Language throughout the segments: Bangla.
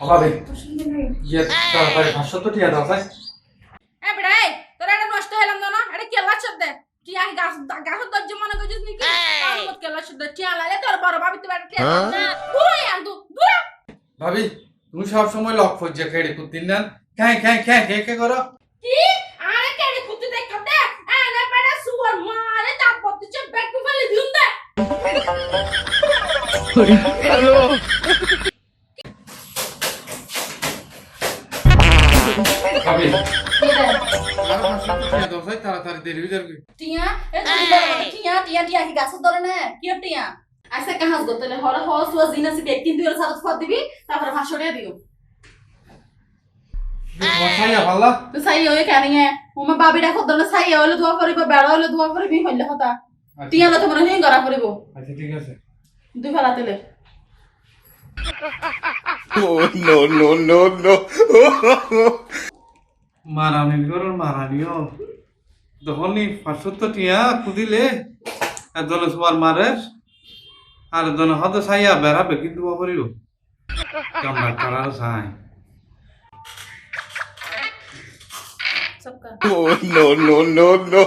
ভাবি। ইয়ে তাড়াতাড়ি ভাষ্য তো টিয়া দাও তাই এ বেড়া এই এটা নষ্ট হলাম না এটা কেলা শব্দ টিয়া গাছ গাছ দজ্জ মনে করছিস নাকি তার কেলা শব্দ টিয়া লাগে তোর বড় ভাবি তো টিয়া দূরে আন তু দূরে ভাবি তুমি সব সময় লক ফজ্জা খেড়ে কুতিন না? খাই খাই খাই খাই কে করো। কি? আরে কেড়ে কুত্তি দেখ দে। এনে বেড়া সুয়ার মারে তারপর তুই ব্যাগ ফেলে দিউন দে। ভাবি তাই তাড়াতাড়ি দেরি হয়ে যাবে টিয়া এ টিয়া টিয়া টিয়া কি গাছ ধরে না কি টিয়া আইসা কাহাজ গতলে হরে হস ওয়া জিনা সি ব্যক্তি দুইর সাথে ফদ দিবি তারপরে ভাষণে দিও মশাইয়া ভাল্লা তো সাই ওই কানিয়ে উমা বাবি ডাকো দলে সাই হইলে দোয়া করিব বেড়া হইলে দোয়া করিবি হইলে হতা টিয়া না তোমরা নিয়ে গড়া করিব আচ্ছা ঠিক আছে দুই ফেলা তেলে Oh no no no no! মারানি করো মারানিও তখনই পাঁচশো টিয়া কুদিলে আর দলে তোমার মারে আর দলে হয়তো সাইয়া বেড়াবে কিন্তু করিব। কামড়া করার সাই Oh no no no no!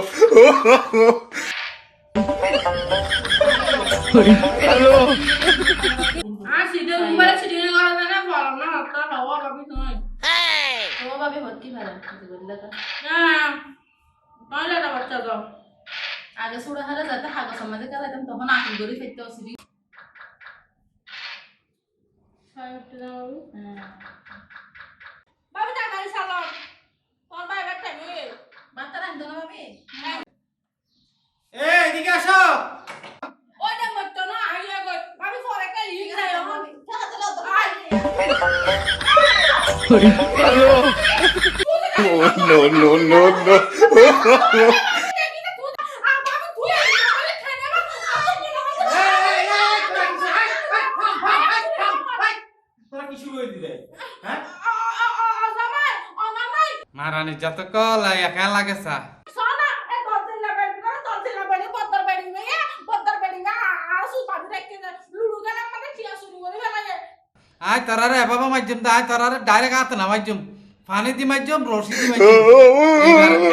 আর সিডে মোবাইল সিডে করা যায় না বল না তো হওয়া ভাবি শুন ও বাবি হত কি ফেলা বললে তো? হ্যাঁ তাহলে এটা বাচ্চা দাও। আগে সুড়া হারে যাতে হাগা সমাজে কালাইতাম তখন আকুল ধরে ফেলতে অসিবি খাই উঠতে দাও হ্যাঁ বাবু তাড়াতাড়ি সালাম তোমার ভাই ব্যাগটা নিয়ে বাতা রান্ধো না বাবি এ এদিকে আসো। ওই যে মরতো না আইয়া গো। ভাবি পরে কে ই খাই আমার খেলা চলো তো Oh no no no no! তোরা কি শুরু হয়ে দিলে হ্যাঁ মারানি যত কল একা লাগে আয় তারারে এভাবে মাধ্যম দা আয় তারারে ডাইরেক্ট হাতে না মাধ্যম পানি দি মাধ্যম রশি দি মাধ্যম